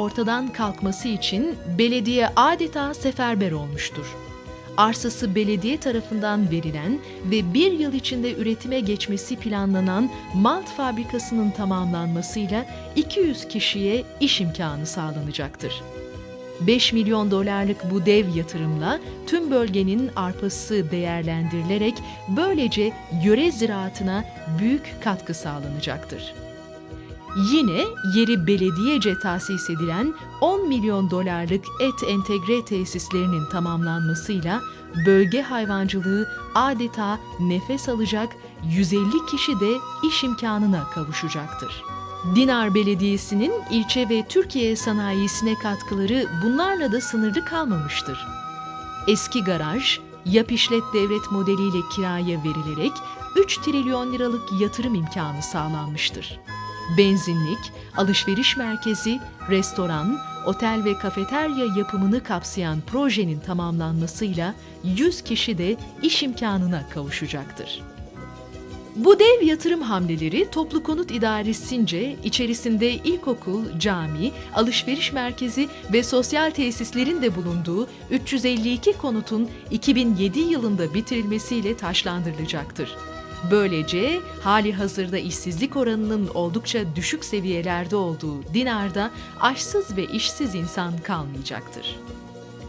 ortadan kalkması için belediye adeta seferber olmuştur. Arsası belediye tarafından verilen ve bir yıl içinde üretime geçmesi planlanan malt fabrikasının tamamlanmasıyla 200 kişiye iş imkanı sağlanacaktır. 5 milyon dolarlık bu dev yatırımla tüm bölgenin arpası değerlendirilerek böylece yöre ziraatına büyük katkı sağlanacaktır. Yine yeri belediyece tahsis edilen 10 milyon dolarlık et entegre tesislerinin tamamlanmasıyla bölge hayvancılığı adeta nefes alacak 150 kişi de iş imkanına kavuşacaktır. Dinar Belediyesi'nin ilçe ve Türkiye sanayisine katkıları bunlarla da sınırlı kalmamıştır. Eski garaj, yap işlet devlet modeliyle kiraya verilerek 3 trilyon liralık yatırım imkanı sağlanmıştır. Benzinlik, alışveriş merkezi, restoran, otel ve kafeterya yapımını kapsayan projenin tamamlanmasıyla 100 kişi de iş imkanına kavuşacaktır. Bu dev yatırım hamleleri Toplu Konut İdaresi'nce içerisinde ilkokul, cami, alışveriş merkezi ve sosyal tesislerin de bulunduğu 352 konutun 2007 yılında bitirilmesiyle taşlandırılacaktır. Böylece hali hazırda işsizlik oranının oldukça düşük seviyelerde olduğu Dinar'da açsız ve işsiz insan kalmayacaktır.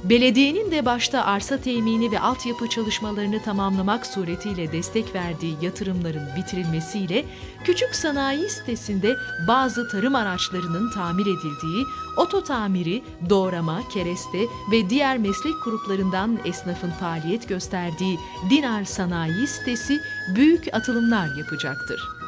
Belediyenin de başta arsa temini ve altyapı çalışmalarını tamamlamak suretiyle destek verdiği yatırımların bitirilmesiyle küçük sanayi sitesinde bazı tarım araçlarının tamir edildiği, oto tamiri, doğrama, kereste ve diğer meslek gruplarından esnafın faaliyet gösterdiği Dinar Sanayi sitesi büyük atılımlar yapacaktır.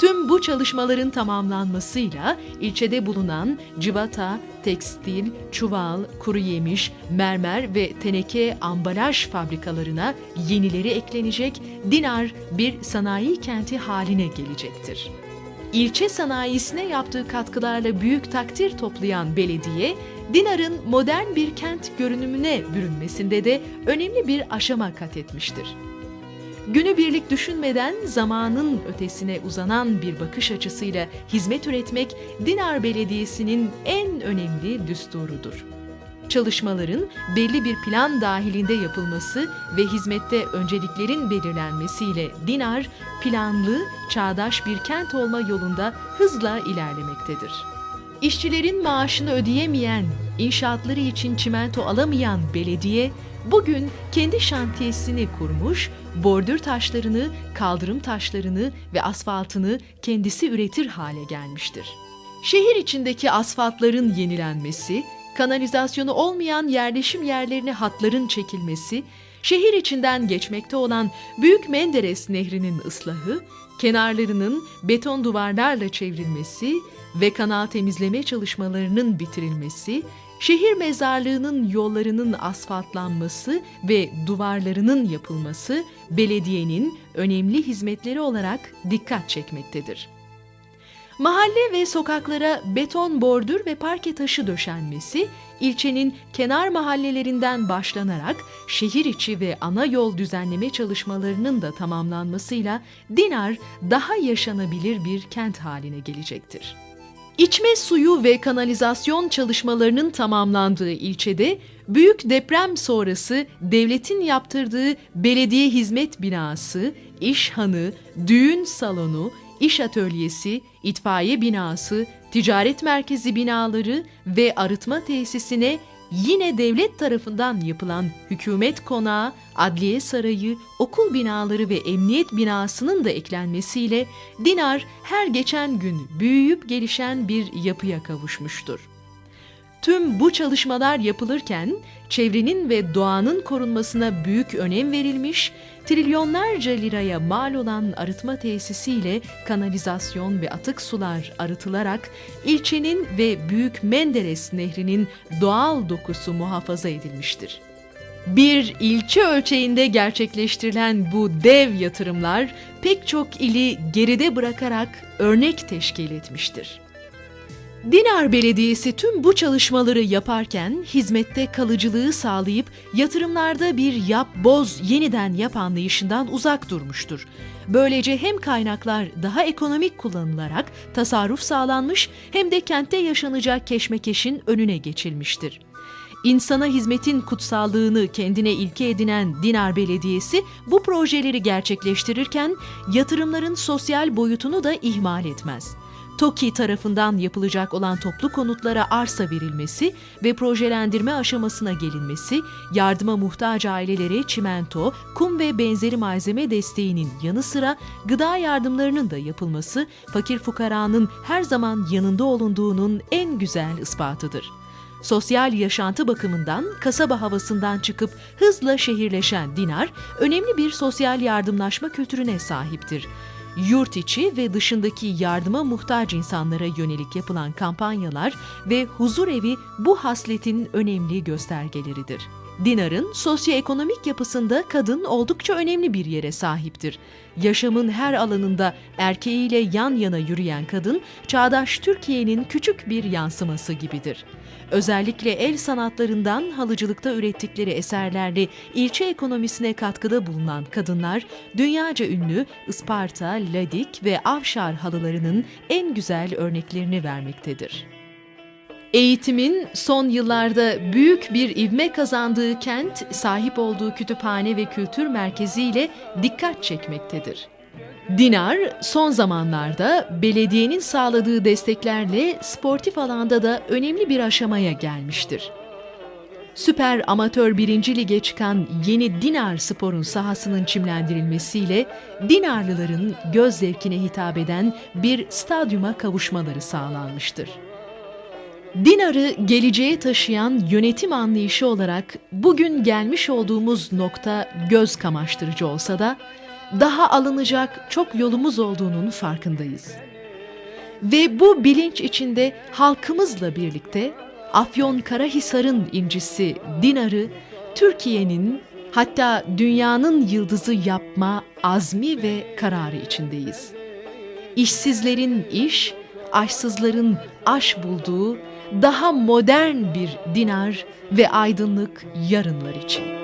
Tüm bu çalışmaların tamamlanmasıyla ilçede bulunan civata, tekstil, çuval, kuru yemiş, mermer ve teneke ambalaj fabrikalarına yenileri eklenecek, Dinar bir sanayi kenti haline gelecektir. İlçe sanayisine yaptığı katkılarla büyük takdir toplayan belediye, Dinar'ın modern bir kent görünümüne bürünmesinde de önemli bir aşama kat etmiştir. Günübirlik düşünmeden zamanın ötesine uzanan bir bakış açısıyla hizmet üretmek Dinar Belediyesi'nin en önemli düsturudur. Çalışmaların belli bir plan dahilinde yapılması ve hizmette önceliklerin belirlenmesiyle Dinar planlı, çağdaş bir kent olma yolunda hızla ilerlemektedir. İşçilerin maaşını ödeyemeyen, inşaatları için çimento alamayan belediye bugün kendi şantiyesini kurmuş, bordür taşlarını, kaldırım taşlarını ve asfaltını kendisi üretir hale gelmiştir. Şehir içindeki asfaltların yenilenmesi, kanalizasyonu olmayan yerleşim yerlerine hatların çekilmesi, şehir içinden geçmekte olan Büyük Menderes Nehri'nin ıslahı, kenarlarının beton duvarlarla çevrilmesi ve kanal temizleme çalışmalarının bitirilmesi, şehir mezarlığının yollarının asfaltlanması ve duvarlarının yapılması belediyenin önemli hizmetleri olarak dikkat çekmektedir. Mahalle ve sokaklara beton bordür ve parke taşı döşenmesi, ilçenin kenar mahallelerinden başlanarak şehir içi ve ana yol düzenleme çalışmalarının da tamamlanmasıyla Dinar daha yaşanabilir bir kent haline gelecektir. İçme suyu ve kanalizasyon çalışmalarının tamamlandığı ilçede büyük deprem sonrası devletin yaptırdığı belediye hizmet binası, iş hanı, düğün salonu, iş atölyesi, itfaiye binası, ticaret merkezi binaları ve arıtma tesisine yine devlet tarafından yapılan hükümet konağı, adliye sarayı, okul binaları ve emniyet binasının da eklenmesiyle Dinar her geçen gün büyüyüp gelişen bir yapıya kavuşmuştur. Tüm bu çalışmalar yapılırken çevrenin ve doğanın korunmasına büyük önem verilmiş, trilyonlarca liraya mal olan arıtma tesisiyle kanalizasyon ve atık sular arıtılarak ilçenin ve Büyük Menderes Nehri'nin doğal dokusu muhafaza edilmiştir. Bir ilçe ölçeğinde gerçekleştirilen bu dev yatırımlar pek çok ili geride bırakarak örnek teşkil etmiştir. Dinar Belediyesi tüm bu çalışmaları yaparken hizmette kalıcılığı sağlayıp yatırımlarda bir yap boz yeniden yap anlayışından uzak durmuştur. Böylece hem kaynaklar daha ekonomik kullanılarak tasarruf sağlanmış hem de kentte yaşanacak keşmekeşin önüne geçilmiştir. İnsana hizmetin kutsallığını kendine ilke edinen Dinar Belediyesi bu projeleri gerçekleştirirken yatırımların sosyal boyutunu da ihmal etmez. TOKİ tarafından yapılacak olan toplu konutlara arsa verilmesi ve projelendirme aşamasına gelinmesi, yardıma muhtaç ailelere çimento, kum ve benzeri malzeme desteğinin yanı sıra gıda yardımlarının da yapılması, fakir fukaranın her zaman yanında olunduğunun en güzel ispatıdır. Sosyal yaşantı bakımından kasaba havasından çıkıp hızla şehirleşen Dinar, önemli bir sosyal yardımlaşma kültürüne sahiptir. Yurt içi ve dışındaki yardıma muhtaç insanlara yönelik yapılan kampanyalar ve huzur evi bu hasletin önemli göstergeleridir. Dinar'ın sosyoekonomik yapısında kadın oldukça önemli bir yere sahiptir. Yaşamın her alanında erkeğiyle yan yana yürüyen kadın, çağdaş Türkiye'nin küçük bir yansıması gibidir. Özellikle el sanatlarından halıcılıkta ürettikleri eserlerle ilçe ekonomisine katkıda bulunan kadınlar, dünyaca ünlü Isparta, Ladik ve Avşar halılarının en güzel örneklerini vermektedir. Eğitimin son yıllarda büyük bir ivme kazandığı kent, sahip olduğu kütüphane ve kültür merkeziyle dikkat çekmektedir. Dinar, son zamanlarda belediyenin sağladığı desteklerle sportif alanda da önemli bir aşamaya gelmiştir. Süper Amatör 1. Lige çıkan yeni Dinar Spor'un sahasının çimlendirilmesiyle Dinarlıların göz zevkine hitap eden bir stadyuma kavuşmaları sağlanmıştır. Dinar'ı geleceğe taşıyan yönetim anlayışı olarak bugün gelmiş olduğumuz nokta göz kamaştırıcı olsa da daha alınacak çok yolumuz olduğunun farkındayız. Ve bu bilinç içinde halkımızla birlikte Afyon Karahisar'ın incisi Dinar'ı Türkiye'nin hatta dünyanın yıldızı yapma azmi ve kararı içindeyiz. İşsizlerin iş, aşsızların aş bulduğu daha modern bir dinar ve aydınlık yarınlar için.